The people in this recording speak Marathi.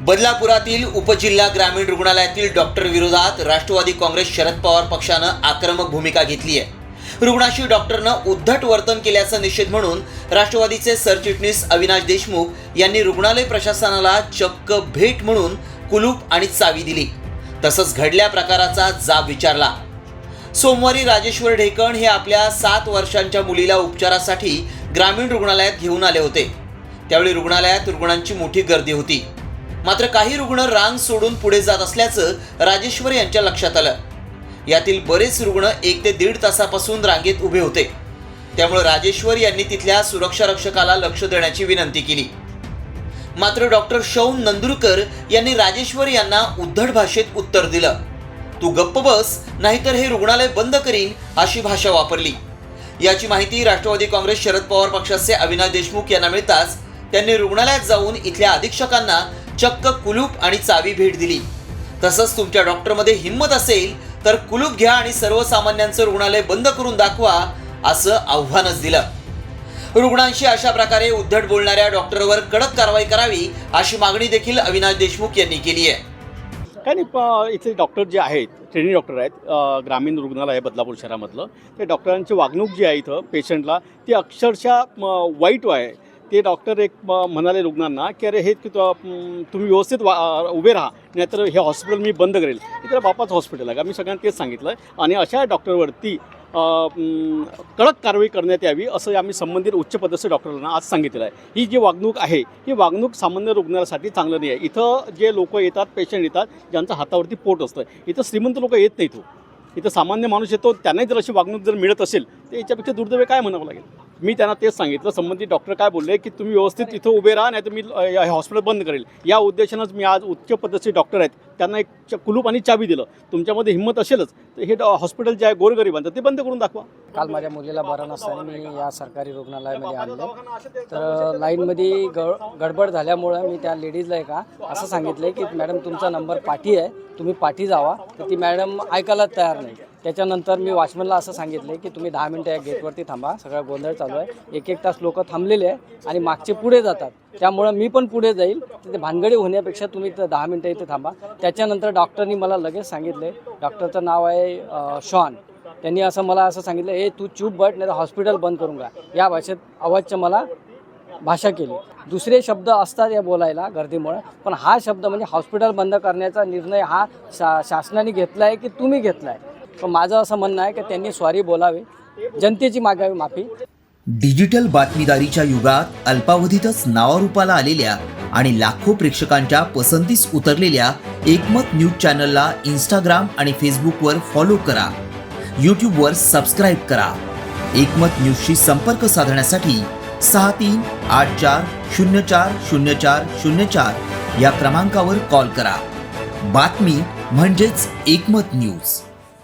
बदलापुरातील उपजिल्हा ग्रामीण रुग्णालयातील डॉक्टर विरोधात राष्ट्रवादी काँग्रेस शरद पवार पक्षानं आक्रमक भूमिका घेतली आहे. रुग्णाशी डॉक्टरनं उद्धट वर्तन केल्याचा निषेध म्हणून राष्ट्रवादीचे सरचिटणीस अविनाश देशमुख यांनी रुग्णालय प्रशासनाला चक्क भेट म्हणून कुलूप आणि चावी दिली. तसंच घडल्या प्रकाराचा जाब विचारला. सोमवारी राजेश्वर ढेकण हे आपल्या सात वर्षांच्या मुलीला उपचारासाठी ग्रामीण रुग्णालयात घेऊन आले होते. त्यावेळी रुग्णालयात रुग्णांची मोठी गर्दी होती. मात्र काही रुग्ण रांग सोडून पुढे जात असल्याचं राजेश्वर यांच्या लक्षात आलं. यातील बरेच रुग्ण एक ते दीड तासापासून रांगेत उभे होते. त्यामुळे राजेश्वर यांनी तिथल्या सुरक्षा रक्षकाला लक्ष देण्याची विनंती केली. मात्र डॉक्टर शौन नंदुरकर यांनी राजेश्वर यांना उद्धट भाषेत उत्तर दिलं. तू गप्प बस नाहीतर हे रुग्णालय बंद करीन अशी भाषा वापरली. याची माहिती राष्ट्रवादी काँग्रेस शरद पवार पक्षाचे अविनाश देशमुख यांना मिळताच त्यांनी रुग्णालयात जाऊन इथल्या अधीक्षकांना चक्क कुलूप आणि चावी भेट दिली. तसंच तुमच्या डॉक्टरमध्ये हिंमत असेल तर कुलूप घ्या आणि सर्वसामान्यांचं रुग्णालय बंद करून दाखवा असं आव्हानच दिलं. रुग्णांशी अशा प्रकारे उद्धट बोलणाऱ्या डॉक्टरवर कडक कारवाई करावी अशी मागणी देखील अविनाश देशमुख यांनी केली आहे. काय नाही इथे डॉक्टर जे आहेत ट्रेनिंग डॉक्टर आहेत ग्रामीण रुग्णालय आहे बदलापूर शहरामधलं ते डॉक्टरांची वागणूक जी आहे इथं पेशंटला ती अक्षरशः म, वाईट आहे ते डॉक्टर एक म्हणाले रुग्णांना की अरे हे की तुम्ही व्यवस्थित वा उभे राहा नाहीतर हे हॉस्पिटल मी बंद करेल. हे तर बापाचं हॉस्पिटल आहे. का मी सगळ्यांना तेच सांगितलं आणि अशा डॉक्टरवरती कडक कारवाई करण्यात यावी असं आम्ही संबंधित उच्च पदस्थ डॉक्टरांना आज सांगितलेलं आहे ही जी वागणूक आहे ही वागणूक सामान्य रुग्णासाठी चांगलं नाही आहे. इथं जे लोक येतात पेशंट येतात ज्यांचं हातावरती पोट असतं इथं श्रीमंत लोक येत नाहीत हो. इथं सामान्य माणूस येतो त्यांनाही जर अशी वागणूक जर मिळत असेल तर याच्यापेक्षा दुर्दैव काय म्हणावं लागेल? मी त्यांना तेच सांगितलं संबंधित डॉक्टर काय बोलले की तुम्ही व्यवस्थित इथं उभे राहा नाही तर मी हॉस्पिटल बंद करेल. या उद्देशानंच मी आज उच्च पद्धतीचे डॉक्टर आहेत. त्यांना एक च- कुलूप आणि चावी दिलं. तुमच्यामध्ये हिंमत असेलच तर हे हॉस्पिटल जे आहे गोरगरिबांचं ते बंद करून दाखवा. काल माझ्या मुलीला बरं नसताना मी या सरकारी रुग्णालयामध्ये आणलं. तर लाईनमध्ये ग गडबड झाल्यामुळं मी त्या लेडीजला का असं सांगितलं की मॅडम तुमचा नंबर पाठी आहे. तुम्ही पाठी जावा. तर ती मॅडम ऐकायला तयार नाही. त्याच्यानंतर मी वॉचमनला असं सांगितलं की तुम्ही दहा मिनटं या गेटवरती थांबा. सगळा गोंधळ चालू आहे. एक एक तास लोक थांबलेले आहे आणि मागचे पुढे जातात. त्यामुळं मी पण पुढे जाईल. तिथे भानगडी होण्यापेक्षा तुम्ही दहा मिनटं इथे थांबा. त्याच्यानंतर डॉक्टरनी मला लगेच सांगितले डॉक्टरचं नाव आहे शॉन. त्यांनी असं मला असं सांगितलं ए तू चूप बट नाही तर हॉस्पिटल बंद करून का या भाषेत अवाच्य मला भाषा केली. दुसरे शब्द असतात या बोलायला गर्दीमुळे. पण हा शब्द म्हणजे हॉस्पिटल बंद करण्याचा निर्णय हा शा शासनाने घेतला आहे की तुम्ही घेतला आहे पण माझं असं म्हणणं आहे की त्यांनी सॉरी बोलावे. जनतेची मागावी माफी. डिजिटल बातमीदारीच्या युगात अल्पावधीतच नावारूपाला आलेल्या आणि लाखो प्रेक्षकांच्या पसंतीस उतरलेल्या एकमत न्यूज चॅनलला इंस्टाग्राम आणि फेसबुकवर फॉलो करा. यूट्यूबवर सबस्क्राईब करा. एकमत न्यूजशी संपर्क साधण्यासाठी सहा तीन आठ चार शून्य चार शून्य चार शून्य चार या क्रमांकावर कॉल करा. बातमी म्हणजेच एकमत न्यूज.